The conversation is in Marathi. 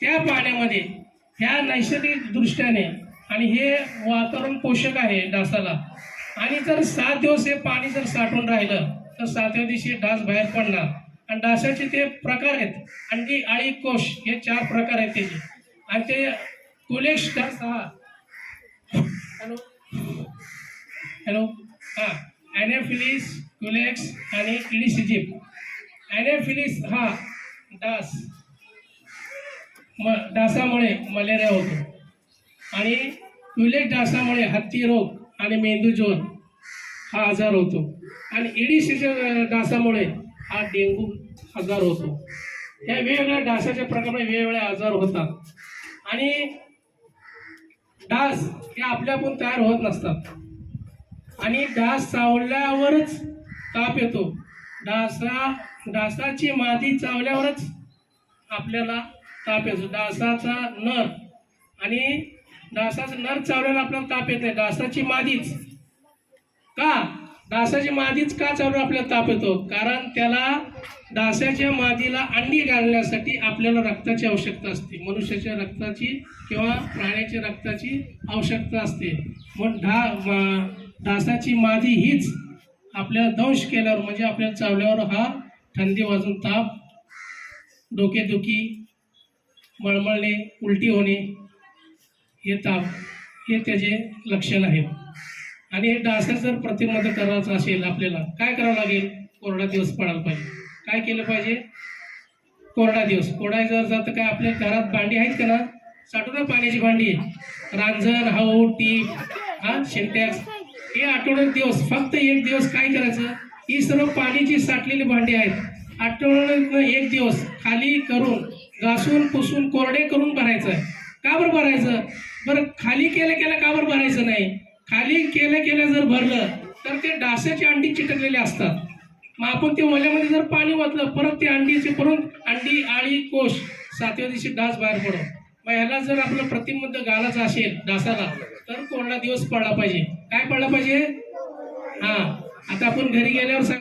त्या पाण्यामध्ये ह्या नैसर्गिक दृष्ट्याने आणि हे वातावरण पोषक आहे डासाला. आणि जर सात दिवस हे पाणी जर साठून राहिलं तर सातव्या दिवशी डास बाहेर पडणार. आणि डासाचे ते प्रकार आहेत. अंडी आळी कोश हे चार प्रकार आहेत त्याचे. आणि ते कुलेक्स डास हा हॅलो? हॅलो? हां. ॲनेफिलिस कुलेक्स आणि इलिसिजिप ॲनेफिलिस हा डास. म डासामुळे मलेरिया होतो. आणि क्युलेट डासामुळे हत्ती रोग आणि मेंदूज्वर हा आजार होतो. आणि इडिसच्या डासामुळे हा डेंगू आजार होतो. या वेगवेगळ्या डासाच्या प्रकारे वेगवेगळे आजार होतात. आणि डास हे आपल्याकडून तयार होत नसतात. आणि डास चावल्यावरच ताप येतो. डासा डासाची मादी चावल्यावरच आपल्याला ताप येतो. डासाचा नर. आणि डासाचा नर चावल्याला आपल्याला ताप येत नाही डासाची मादीच. का? डासाची मादीच का चावल्यावर आपल्याला ताप येतो? कारण त्याला डासाच्या मादीला अंडी घालण्यासाठी आपल्याला रक्ताची आवश्यकता असते. मनुष्याच्या रक्ताची किंवा प्राण्याच्या रक्ताची आवश्यकता असते. मग ढा मा- डासाची मादी हीच आपल्याला दंश केल्यावर म्हणजे आपल्याला चावल्यावर हा थंडी वाजून ताप डोकेदुखी मळमळणे उलटी होणे हे ताप हे त्याचे लक्षण आहेत. आणि हे डासर जर प्रतिबंध करायचं असेल आपल्याला काय करावं लागेल? कोरडा दिवस पडायला पाहिजे. काय केलं पाहिजे? कोरडा दिवस. कोरडा जर जातं काय आपल्या घरात भांडी आहेत का ना? साठवून ना पाण्याची भांडी. रांजण हाऊ टीप हा सिंटॅक्स हे आठवड्यात दिवस फक्त एक दिवस काय करायचं? ही सर्व पाण्याची साठलेली भांडी आहेत. आठवड्यात एक दिवस खाली करून घासून पुसून कोरडे करून भरायचं. का बरं भरायचं? बरं खाली केलं केलं का बरं भरायचं नाही? खाली केलं केलं जर भरलं तर ते डासाची अंडी चिटकलेली असतात. मग आपण ते ओल्यामध्ये जर पाणी वाचलं परत ते अंडीचे करून अंडी आळी कोश सातव्या दिवशी डास बाहेर पडो. मग ह्याला जर आपलं प्रतिबंध घालायचा असेल डासाला तर कोरडा दिवस पडला पाहिजे. काय पडला पाहिजे? हा. आता आपण घरी गेल्यावर सांग